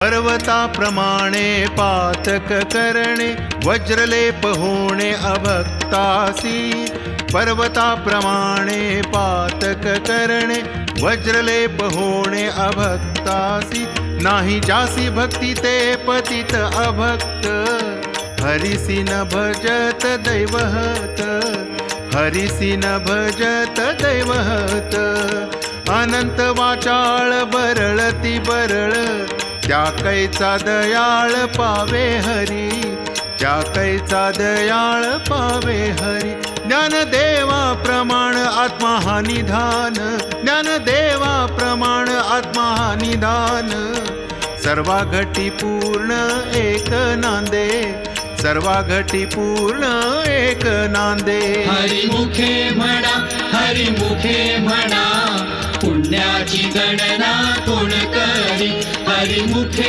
पर्वताप्रमाणे पातक करणे वज्रलेप होणे अभक्तासी. पर्वताप्रमाणे पातक करणे वज्रलेप होणे अभक्तासी. नाही जासी भक्ती ते पतित अभक्त. हरिसी न भजत दैवहत. हरिसी न भजत दैवहत. अनंत वाचाळ बरळती बरळ त्या कैचा दयाळ पावे हरी त्या कैचा दयाळ पावे हरी. ज्ञानदेवा प्रमाण आत्मा हा निधान. ज्ञानदेवा प्रमाण आत्मा हा निधान. सर्वा घटी पूर्ण एक नांदे. सर्वा घटी पूर्ण एक नांदे. हरिमुखे म्हणा हरिमुखे म्हणा पुण्याची गणना அறிமுகே